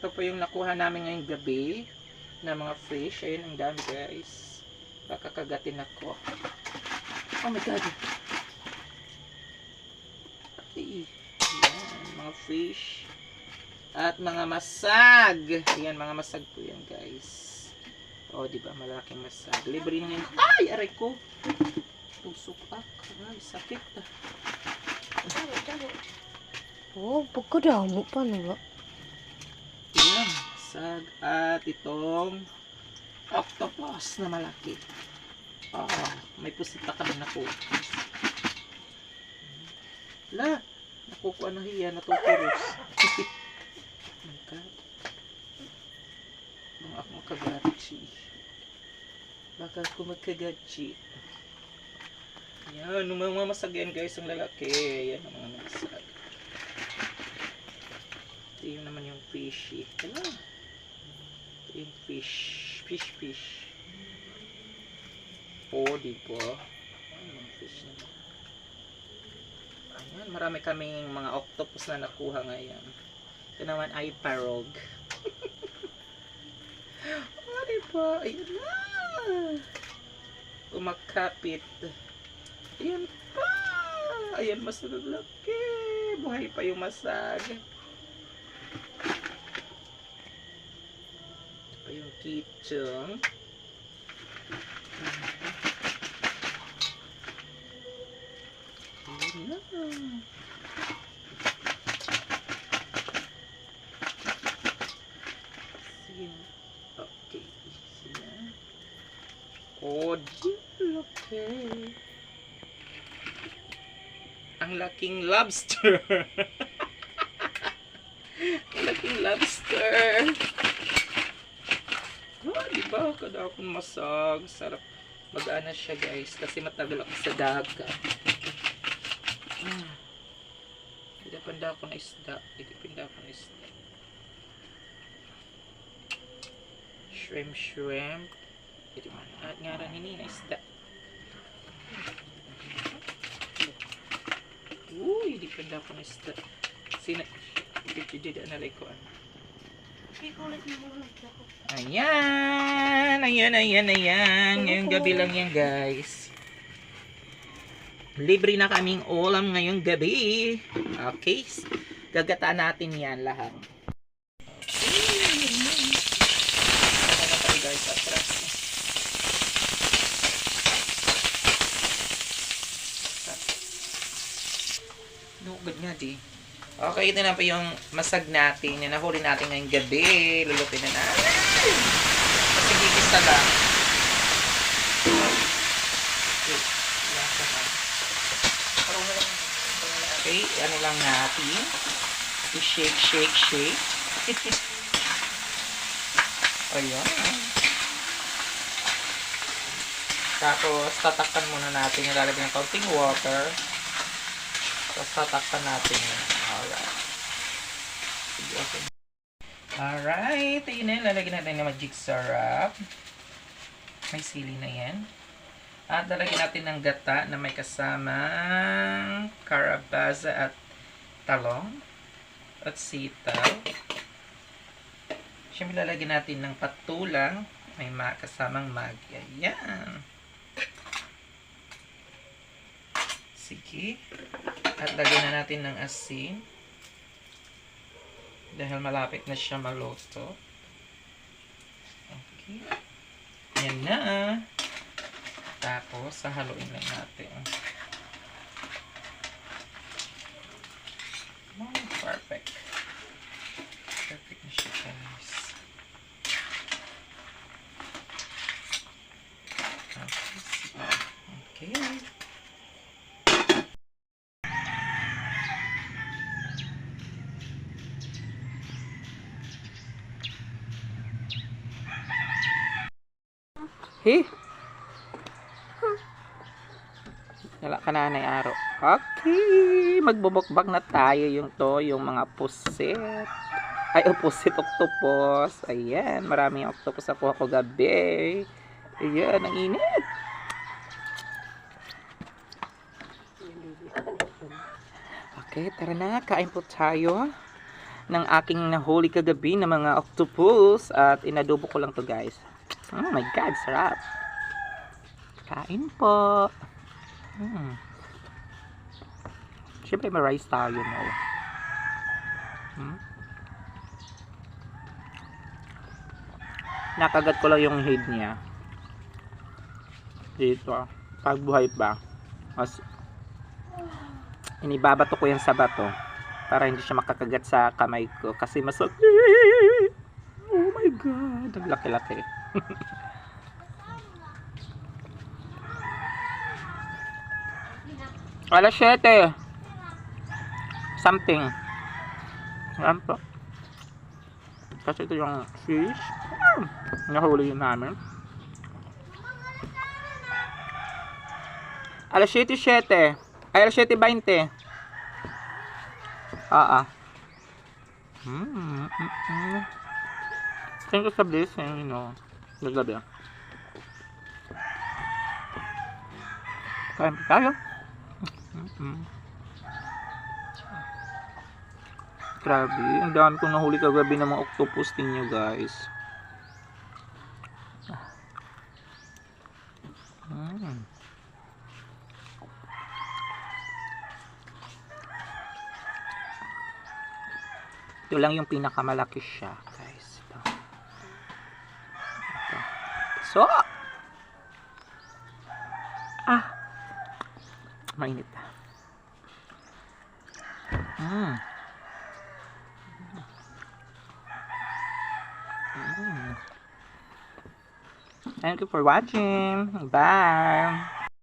Ito po yung nakuha namin ngayong gabi na mga fish. Ayun, ang dami guys. Baka kagatin ako. Oh my God. Ay, mga fish. At mga masag. Ayan, mga masag po yan guys. Oh, di ba malaking masag. Libre na yan. Ay, aray ko. Tusok ak. Ay, sakit. Oh, pagkadamo pa. Ayan, masag. At itong octopus na malaki. Ah, may pusita ka na po. La, nakukuha na hiya, oh God. Bang ako makagachi. Baka ako magkagachi. Ayan, yung mga masag yan guys, ang lalaki. Ayan, ang mga masag. Ito yung naman yung fishy. Hala. Yung fish. Fish, fish. Oh, di ba? Ay, mga fish na. Ayan, marami kaming mga octopus na nakuha ngayon. Ito naman ay parog. oh, di? Ayan na. Kumakapit. Ayan pa. Ayan, mas lalaki. Buhay pa yung masag. Ito pa yung kitchen. Ayan na. Sige. Okay. Sige. Di laki. Ang laking lobster. Ang laking lobster. Ah, di ba? Kada akong masag. Sarap. Mag-ana siya guys. Kasi matagal ako sa dagat. Ah. Idapanda ako na isda. Idapanda ako na isda. Shrimp, shrimp. Ito man. At nga rin ini na isda. Uy, di panda ako na isda. Sina, dito dito na like ko. ano. Ayan, ayan, ayan, ayan. Ngayong gabi lang yan, guys. Libre na kaming ulam ngayong gabi. Okay. Gagataan natin yan lahat. Ano guys, atras. No, good nga, di. Okay, ito na po yung masag natin. Yung nahuli natin ngayong gabi. Lulutin na natin. Kasi gigisa lang. Okay. Ano lang natin. I-shake, shake, shake. Ayan. Tapos, tatakpan muna natin. Ilalagay ng kaunting water. Tapos tatakpan natin yun. Alright. Okay. Ayun na. Lalagyan natin ng magic syrup. May sili na yan. At lalagyan natin ng gata na may kasamang carabaza at talong. At sitaw. Siyempre lalagyan natin ng patulang. May ma kasamang magya. Yan. Sige. At lagyan na natin ng asin. Dahil malapit na siya maluto. Okay. Yan na. Tapos, sahaluin lang natin. Perfect na siya, guys. Okay. sige. Okay. Hey. Wala ka na na araw. Okay. Magbubukbak na tayo yung to, yung mga pusit. Ay, oh, pusit octopus. Ayan, maraming octopus ako ako gabi. Ayan, ang init. Okay, tara na. Kain po tayo. ng aking nahuli kagabi na mga octopus at inadobo ko lang to guys. Oh my god, sarap. Kain po. Hmm. Siyempre may rice tayo no. Hmm? Nakagat ko lang yung head niya. Dito. Pagbuhay pa. Mas inibabato ko yan sa bato para hindi siya makakagat sa kamay ko kasi masakit. God, ang laki-laki. Alas 7. Something. Yan po. Kasi ito yung fish. Hmm, Nahuli yun namin. Alas 7.7. Ay, alas 7.20. Ah, ah. Mm, mm, mm. Thank you sa blessing, you know. Naglabi ah. Kain pa tayo. Mm. Grabe, ang dami kong nahuli kagabi ng mga octopus ninyo guys. Mm. Ito lang yung pinakamalaki siya, guys. Ito. Ito. So, ah, mainit. Mm. Mm. Thank you for watching. Bye.